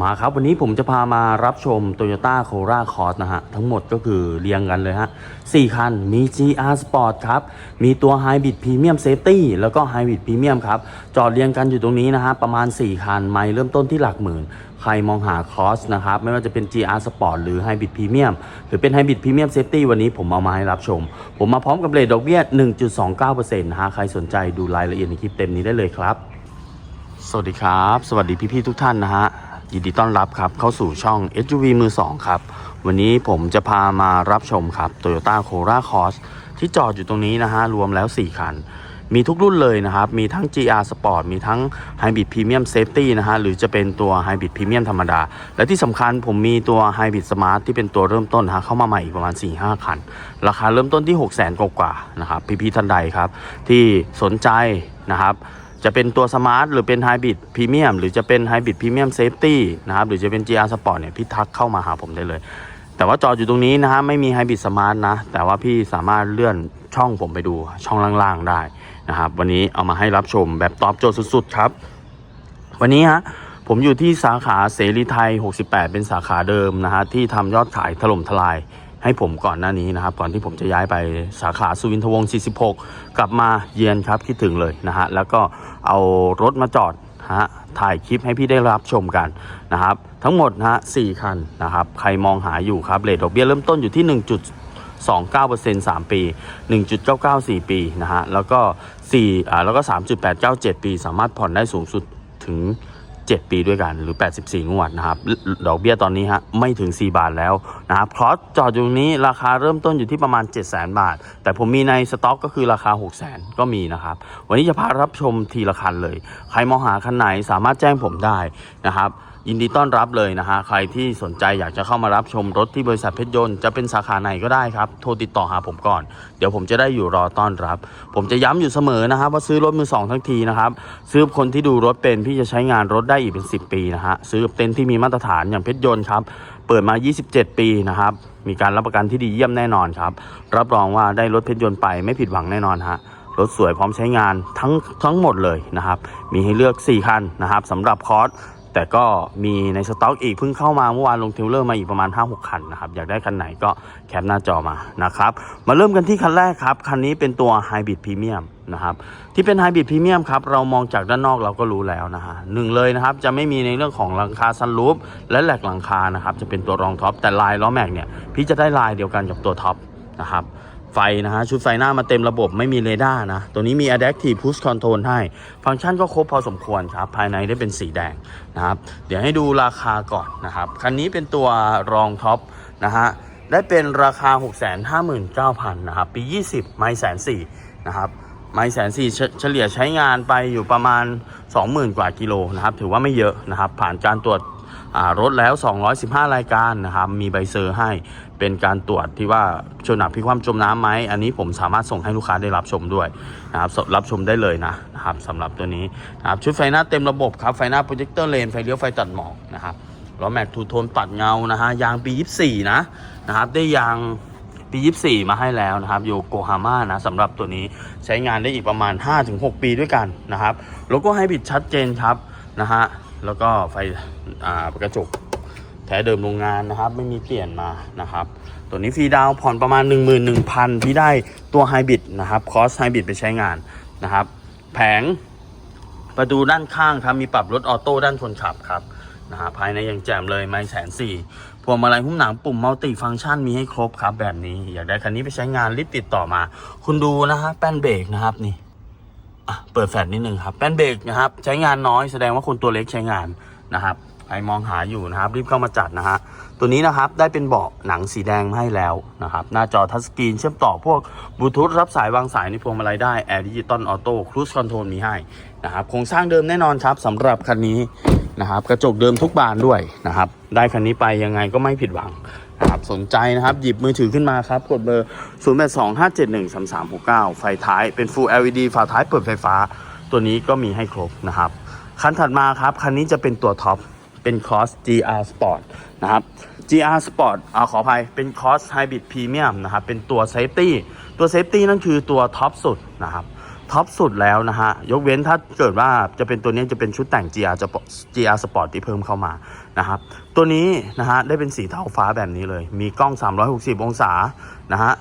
มาครับวันนี้ผมจะพามารับชม Toyota Corolla Cross นะฮะ ทั้งหมดก็คือเรียงกันเลยฮะ4คันมี GR Sport ครับ มีตัว Hybrid Premium Safety แล้วก็ Hybrid Premium ครับ จอดเรียงกันอยู่ตรงนี้นะฮะ ประมาณ 4 คัน ไม่เริ่มต้นที่หลักหมื่น ใครมองหา Cross นะครับ ไม่ว่าจะเป็น GR Sport หรือ Hybrid Premium หรือเป็น Hybrid Premium Safety วันนี้ผมเอามาให้รับชม ผมมาพร้อมกับเรทดอกเบี้ย 1.29%นะฮะใครสนใจดูรายละเอียดในคลิปเต็มนี้ได้เลยครับ สวัสดีครับ สวัสดีพี่ๆทุกท่านนะฮะ ยินดีต้อนรับครับ เข้าสู่ช่อง SUV มือ 2 ครับ วันนี้ผมจะพามารับชมครับ Toyota Corolla Cross ที่จอดอยู่ตรงนี้นะฮะ รวมแล้ว 4 คัน มีทุกรุ่นเลยนะครับ มีทั้ง GR Sport มีทั้ง Hybrid Premium Safety นะฮะ หรือจะเป็นตัว Hybrid Premium ธรรมดา และที่สำคัญผมมีตัว Hybrid Smart ที่เป็นตัวเริ่มต้นฮะเข้ามาใหม่อีกประมาณ 4-5 คัน ราคาเริ่มต้นที่ 6 0 0 0 0 0กว่าๆนะครับพี่ๆท่านใดครับ ที่สนใจนะครับ จะเป็นตัวสมาร์ทหรือเป็นไฮบริดพรีเมียมหรือจะเป็นไฮบริดพรีเมียมเซฟตี้นะครับหรือจะเป็น GR Sport เนี่ยพี่ทักเข้ามาหาผมได้เลย แต่ว่าจออยู่ตรงนี้นะฮะไม่มีไฮบริดสมาร์ทนะ แต่ว่าพี่สามารถเลื่อนช่องผมไปดูช่องล่างๆได้นะครับวันนี้เอามาให้รับชมแบบตอบโจทย์สุดๆครับ วันนี้ฮะผมอยู่ที่สาขาเสรีไทย 68 เป็นสาขาเดิมนะฮะที่ทำยอดขายถล่มทลาย ให้ผมก่อนหน้านี้นะครับ ก่อนที่ผมจะย้ายไปสาขาสุวินทวงศ์46 กลับมาเยียนครับคิดถึงเลยนะฮะแล้วก็เอารถมาจอดฮะถ่ายคลิปให้พี่ได้รับชมกันนะครับ ทั้งหมดนะฮะ4คันนะครับใครมองหาอยู่ครับเรทดอกเบี้ยเริ่มต้นอยู่ที่ 1. 29% 3 ปี 1.994 ปีนะฮะ แล้วก็4อ่าแล้วก็ 3.897 ปี สามารถผ่อนได้สูงสุดถึง 7 ปีด้วยกันหรือ 84 งวดนะครับ ดอกเบี้ยตอนนี้ฮะไม่ถึง 4 บาทแล้วนะครับคลอสจอดอยู่ตรงนี้ราคาเริ่มต้นอยู่ที่ประมาณ 700,000 บาท แต่ผมมีในสต็อกก็คือราคา 600,000 ก็มีนะครับ วันนี้จะพารับชมทีละคันเลย ใครมองหาคันไหนสามารถแจ้งผมได้นะครับ ยินดีต้อนรับเลยนะฮะ ใครที่สนใจอยากจะเข้ามารับชมรถที่บริษัทเพชรยนต์จะเป็นสาขาไหนก็ได้ครับ โทรติดต่อหาผมก่อน เดี๋ยวผมจะได้อยู่รอต้อนรับ ผมจะย้ำอยู่เสมอนะครับว่าซื้อรถมือสองทั้งทีนะครับ ซื้อคนที่ดูรถเป็นพี่จะใช้งานรถได้อีกเป็น 10 ปีนะฮะ ซื้อกับเต็นท์ที่มีมาตรฐานอย่างเพชรยนต์ครับ เปิดมา 27 ปีนะครับ มีการรับประกันที่ดีเยี่ยมแน่นอนครับ รับรองว่าได้รถเพชรยนต์ไปไม่ผิดหวังแน่นอนฮะรถสวยพร้อมใช้งานทั้งทั้งหมดเลยนะครับ มีให้เลือก 4 คันนะครับสำหรับคอร์ส แต่ก็มีในสต็อกอีกเพิ่งเข้ามาเมื่อวานลงเทลเลอร์มาอีกประมาณ 5-6 คันนะครับ อยากได้คันไหนก็แคปหน้าจอมานะครับ มาเริ่มกันที่คันแรกครับ คันนี้เป็นตัว Hybrid Premium นะครับที่เป็น Hybrid Premium ครับเรามองจากด้านนอกเราก็รู้แล้วนะฮะหนึ่งเลยนะครับจะไม่มีในเรื่องของหลังคาซันรูฟและแหลกหลังคานะครับจะเป็นตัวรองท็อปแต่ลายล้อแม็กเนี่ยพี่จะได้ลายเดียวกันกับตัวท็อปนะครับ ไฟนะฮะ ชุดไฟหน้ามาเต็มระบบไม่มีเรดาร์นะ ตัวนี้มี Adaptive Cruise Control ให้ ฟังก์ชันก็ครบพอสมควรครับ ภายในได้เป็นสีแดงนะครับ เดี๋ยวให้ดูราคาก่อนนะครับ คันนี้เป็นตัวรองท็อปนะฮะ ได้เป็นราคา 659,000นะครับ ปี 20 ไม่แสนสี่นะครับไม่แสนสี่เฉลี่ยใช้งานไปอยู่ประมาณ 20,000 กว่ากิโลนะครับ ถือว่าไม่เยอะนะครับ ผ่านการตรวจ รถแล้ว 215 รายการนะครับมีใบเซอร์ให้เป็นการตรวจที่ว่าชนหนักพิความจมน้ำไหมอันนี้ผมสามารถส่งให้ลูกค้าได้รับชมด้วยนะครับรับชมได้เลยนะนะครับสำหรับตัวนี้นะครับชุดไฟหน้าเต็มระบบครับไฟหน้าโปรเจคเตอร์เลนไฟเลี้ยวไฟตัดหมอกนะครับล้อแม็กทูโทนปัดเงานะฮะยางปี 24 นะนะครับได้ยางปี 24 มาให้แล้วนะครับโยโกฮาม่านะสำหรับตัวนี้ใช้งานได้อีกประมาณ 5-6 ปีด้วยกันนะครับโลโก้ไฮบริดชัดเจนครับนะฮะ แล้วก็ไฟกระจกแท้เดิมโรงงานนะครับ ไม่มีเปลี่ยนมานะครับ ตัวนี้ฟรีดาวผ่อนประมาณ 11,000 พี่ได้ตัวไฮบริดนะครับคอสไฮบริดไปใช้งานนะครับ แผงประตูด้านข้างครับ มีปรับรถออโต้ด้านคนขับครับนะฮะภายในยังแจ่มเลยไม่แสนสี่พวงมาลัยหุ้มหนังปุ่มมัลติฟังก์ชันมีให้ครบครับแบบนี้ อยากได้คันนี้ไปใช้งานรีบติดต่อมา คุณดูนะฮะแป้นเบรกนะครับนี่ เปิดแฟลชนิดนึงครับแป้นเบรกนะครับ ใช้งานน้อยแสดงว่าคนตัวเล็กใช้งานนะครับใครมองหาอยู่นะครับ รีบเข้ามาจัดนะฮะตัวนี้นะครับได้เป็นเบาะหนังสีแดงมาให้แล้วนะครับ หน้าจอทัชสกรีนเชื่อมต่อพวกบลูทูธรับสายวางสายในพวงมาลัยได้แอร์ดิจิตอลออโต้ครูซคอนโทรลมีให้นะครับโครงสร้างเดิมแน่นอนครับสำหรับคันนี้นะครับ กระจกเดิมทุกบานด้วยนะครับ ได้คันนี้ไปยังไงก็ไม่ผิดหวัง ครับสนใจนะครับ หยิบมือถือขึ้นมาครับ กดเบอร์ 0 8 2 5 7 1 3 3 6 9 ไฟท้ายเป็น Full LED ฝาท้ายเปิดไฟฟ้า ตัวนี้ก็มีให้ครบนะครับ คันถัดมาครับ คันนี้จะเป็นตัวท็อป เป็น Cross GR Sport นะครับ GR Sport อ่าขออภัย เป็น Cross Hybrid Premium นะครับ เป็นตัว Safety ตัว Safety นั่นคือตัวท็อปสุดนะครับ ท็อปสุดแล้วนะฮะ ยกเว้นถ้าเกิดว่าจะเป็นตัวนี้จะเป็นชุดแต่ง GR จะ GR Sport ที่เพิ่มเข้ามานะครับ ตัวนี้นะฮะได้เป็นสีเทาฟ้าแบบนี้เลย มีกล้อง 360 องศานะฮะ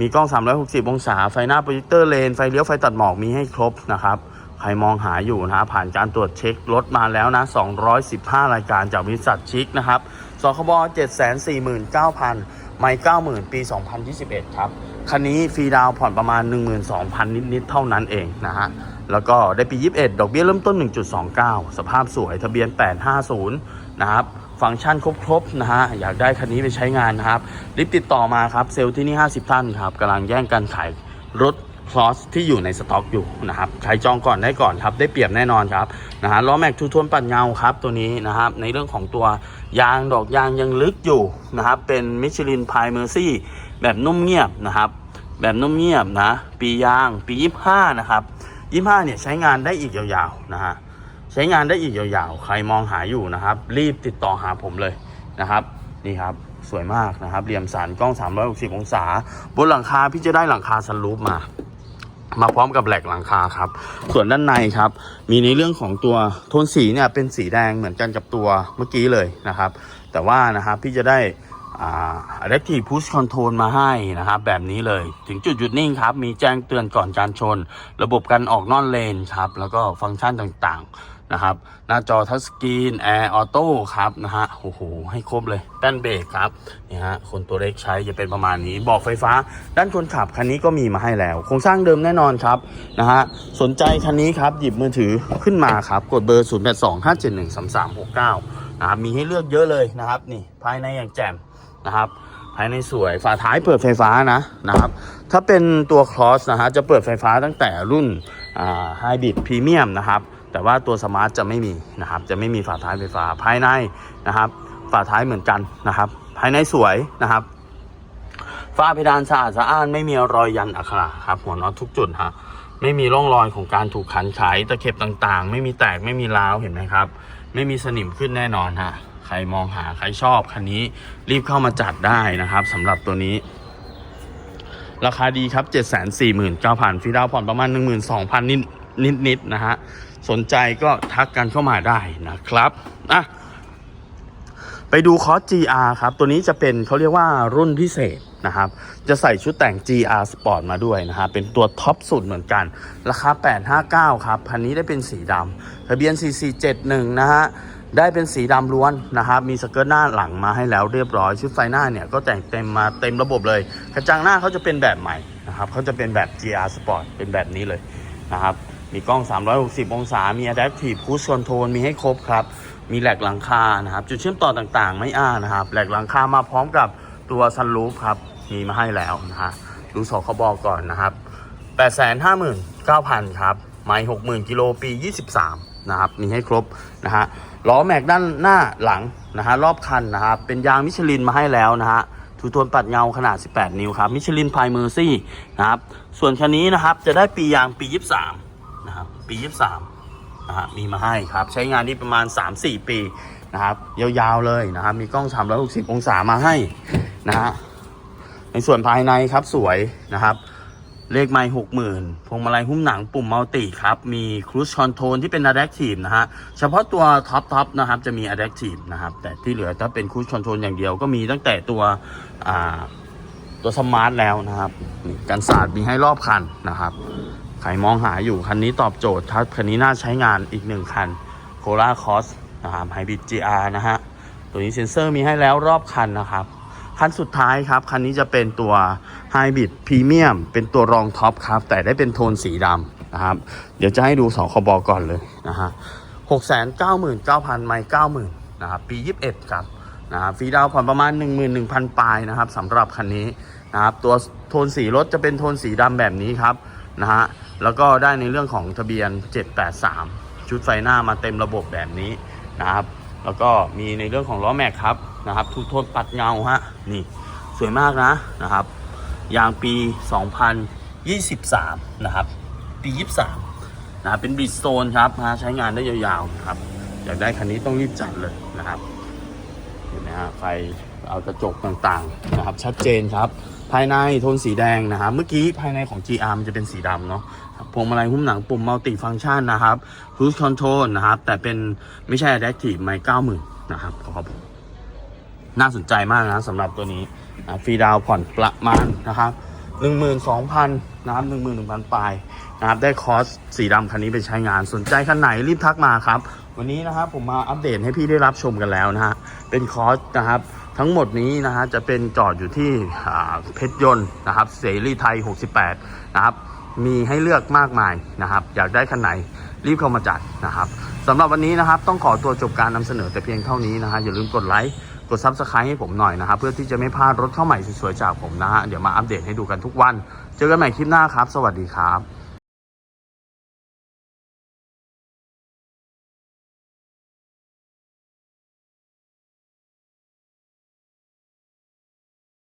มีกล้อง 360 องศา ไฟหน้าโปรเจคเตอร์เลน ไฟเลี้ยว ไฟตัดหมอกมีให้ครบนะครับ ใครมองหาอยู่นะฮะผ่านการตรวจเช็ครถมาแล้วนะ 215 รายการจากบริษัทชิคนะครับสคบ749,000 ไม่90,000 ปี 2021 ครับ คันนี้ฟรีดาวผ่อนประมาณ 12,000 นิด ๆ เท่านั้นเองนะฮะ แล้วก็ได้ปี 21 ดอกเบี้ยเริ่มต้น 1.29 สภาพสวยทะเบียน 850 นะครับ ฟังก์ชันครบ ๆ นะฮะ อยากได้คันนี้ไปใช้งานนะครับ รีบติดต่อมาครับ เซลล์ที่นี่ 50 ท่านครับกำลังแย่งกันขายรถคลอสที่อยู่ในสต็อกอยู่นะครับ ใครจองก่อนได้ก่อนครับ ได้เปรียบแน่นอนครับนะฮะล้อแม็กทูทวนปัดเงาครับตัวนี้นะครับ ในเรื่องของตัวยางดอกยางยังลึกอยู่นะครับ เป็นมิชลินพายเมอร์ซี่ แบบนุ่มเงียบนะครับ แบบนุ่มเงียบนะ ปียาง ปี25นะครับ25เนี่ยใช้งานได้อีกยาวๆนะฮะใช้งานได้อีกยาวๆ ใครมองหาอยู่นะครับ รีบติดต่อหาผมเลยนะครับนี่ครับสวยมากนะครับเหลี่ยมสันกล้อง 360 องศา บนหลังคาพี่จะได้หลังคาซันรูฟมา มาพร้อมกับแหลกหลังคาครับ ส่วนด้านในครับ มีในเรื่องของตัวโทนสีเนี่ยเป็นสีแดงเหมือนกันกับตัวเมื่อกี้เลยนะครับ แต่ว่านะครับพี่จะได้ อ่า Adaptive Push Control มาให้นะครับ แบบนี้เลย ถึงจุดหยุดนิ่งครับ มีแจ้งเตือนก่อนการชน ระบบการออกนอกเลนครับ แล้วก็ฟังก์ชันต่างๆนะครับ หน้าจอทัชสกรีนแอร์ออโต้ครับนะฮะโอ้โห ให้ครบเลยแป้นเบรกครับนี่ฮะคนตัวเล็กใช้จะเป็นประมาณนี้ บอกไฟฟ้า ด้านคนขับคันนี้ก็มีมาให้แล้ว โครงสร้างเดิมแน่นอนครับนะฮะสนใจคันนี้ครับหยิบมือถือขึ้นมาครับกดเบอร์0 8 2 5 7 1 3 3 6 9นะครับมีให้เลือกเยอะเลยนะครับนี่ภายในอย่างแจ่ม นะครับ ภายในสวยฝาท้ายเปิดไฟฟ้านะนะครับ ถ้าเป็นตัวคลอสนะฮะจะเปิดไฟฟ้าตั้งแต่รุ่นไฮบริดพรีเมียมนะครับ แต่ว่าตัวสมาร์ทจะไม่มีนะครับ จะไม่มีฝาท้ายไฟฟ้าภายในนะครับ ฝาท้ายเหมือนกันนะครับ ภายในสวยนะครับฝ้าเพดานสะอาดสะอ้านไม่มีรอยยันอักขระครับหัวน็อตทุกจุดฮะไม่มีร่องรอยของการถูกขันไขตะเข็บต่างๆ ไม่มีแตกไม่มีร้าวเห็นไหมครับ ไม่มีสนิมขึ้นแน่นอนฮะ ใครมองหาใครชอบคันนี้รีบเข้ามาจัดได้นะครับสำหรับตัวนี้ ราคาดีครับ 749,000ฟรีดาวน์ผ่อนประมาณ 12,000 นิดนิดนิดๆนะฮะสนใจก็ทักกันเข้ามาได้นะครับอะไปดูคอส GR ครับ ตัวนี้จะเป็นเขาเรียกว่ารุ่นพิเศษนะครับ จะใส่ชุดแต่ง GR Sport มาด้วยนะฮะ เป็นตัวท็อปสุดเหมือนกัน ราคา 859 ครับคันนี้ได้เป็นสีดำทะเบียน 4471 นะฮะ ได้เป็นสีดำล้วนนะครับ มีสเกิร์ตหน้าหลังมาให้แล้วเรียบร้อย ชุดไฟหน้าเนี่ยก็แต่งเต็มมาเต็มระบบเลย กระจังหน้าเขาจะเป็นแบบใหม่นะครับเขาจะเป็นแบบ GR Sport เป็นแบบนี้เลยนะครับ มีกล้อง 360 องศา มี Adaptive Cruise Control มีให้ครบครับ มีแหลกหลังคานะครับ จุดเชื่อมต่อต่างๆ ไม่อ้านะครับ แหลกหลังคามาพร้อมกับตัวซันรูฟครับ มีมาให้แล้วนะฮะ ดูสคบก่อนนะครับ 859,000 ครับ ไมล์60,000 กิโลปี 23 นะครับมีให้ครบนะฮะล้อแม็กด้านหน้าหลังนะฮะรอบคันนะครับเป็นยางมิชลินมาให้แล้วนะฮะทูโทนปัดเงาขนาด 18 นิ้วครับมิชลินพายเมอร์ซี่นะครับส่วนคันนี้นะครับจะได้ปียางปี 23นะครับปี 23นะฮะมีมาให้ครับใช้งานที่ประมาณ 3-4 ปีนะครับยาวๆเลยนะครับมีกล้อง 360 องศามาให้นะฮะในส่วนภายในครับสวยนะครับ เลขไม้หกหมื่นพวงมาลัยหุ้มหนังปุ่มมัลติครับ มีครู e คอนโทรลที่เป็น Adaptive นะฮะ เฉพาะตัวท็อปท็อปนะครับ จะมี Adaptive นะครับ แต่ที่เหลือถ้าเป็นครู e คอนโทรลอย่างเดียวก็มีตั้งแต่ตัวตัวสมาร์ทแล้วนะครับกันศาสตร์มีให้รอบคันนะครับ ใครมองหาอยู่คันนี้ตอบโจทย์ครับคันนี้น่าใช้งานอีกหนึ่งคันโคราคอสนะครับไฮบริด GR นะฮะ ตัวนี้เซ็นเซอร์มีให้แล้วรอบคันนะครับ คันสุดท้ายครับ คันนี้จะเป็นตัว Hybrid Premium เป็นตัวรองท็อปครับ แต่ได้เป็นโทนสีดำนะครับ เดี๋ยวจะให้ดูสคบก่อนเลยนะฮะหกแสนเก้าหมื่นเก้าพันไม่เก้าหมื่นนะครับ ปียี่สิบเอ็ดครับนะครับฟรีดาวผ่อนประมาณหนึ่งหมื่นหนึ่งพันปลายนะครับสำหรับคันนี้นะครับตัวโทนสีรถจะเป็นโทนสีดำแบบนี้ครับนะฮะแล้วก็ได้ในเรื่องของทะเบียน 783 ชุดไฟหน้ามาเต็มระบบแบบนี้นะครับ แล้วก็มีในเรื่องของล้อแม็กครับนะครับทุกโทนปัดเงาฮะนี่สวยมากนะนะครับยางปี 2023 นะครับ ปี 23 นะครับเป็นบิดสโซนครับนะใช้งานได้ยาวๆนะครับ อยากได้คันนี้ต้องรีบจัดเลยนะครับ เห็นไหมฮะไฟ เอากระจกต่างๆนะครับ ชัดเจนครับ ภายในโทนสีแดงนะครับ เมื่อกี้ภายในของ GR มันจะเป็นสีดำเนาะพวงมาลัยหุ้มหนังปุ่มมัลติฟัง c t ชันนะครับ Cruise Control นะครับ แต่เป็นไม่ใช่ Adaptive ไม่90,000นะครับครับน่าสนใจมากนะสำหรับตัวนี้ฟรีดาวผ่อนประมาณนะครับ12,000นะครับ11,000ปลายนะครับได้คอสสีดำคันนี้ไปใช้งานสนใจคันไหนรีบทักมาครับ วันนี้นะครับผมมาอัปเดตให้พี่ได้รับชมกันแล้วนะฮะเป็นคอสนะครับ ทั้งหมดนี้นะฮะจะเป็นจอดอยู่ที่เพชรยนต์นะครับเสรีไทย 68 นะครับ มีให้เลือกมากมายนะครับ อยากได้คันไหนรีบเข้ามาจัดนะครับสำหรับวันนี้นะครับต้องขอตัวจบการนำเสนอแต่เพียงเท่านี้นะฮะอย่าลืมกดไลค์กดซับสไครต์ให้ผมหน่อยนะครับ เพื่อที่จะไม่พลาดรถเข้าใหม่สวยๆจากผมนะฮะเดี๋ยวมาอัปเดตให้ดูกันทุกวัน เจอกันใหม่คลิปหน้าครับ สวัสดีครับ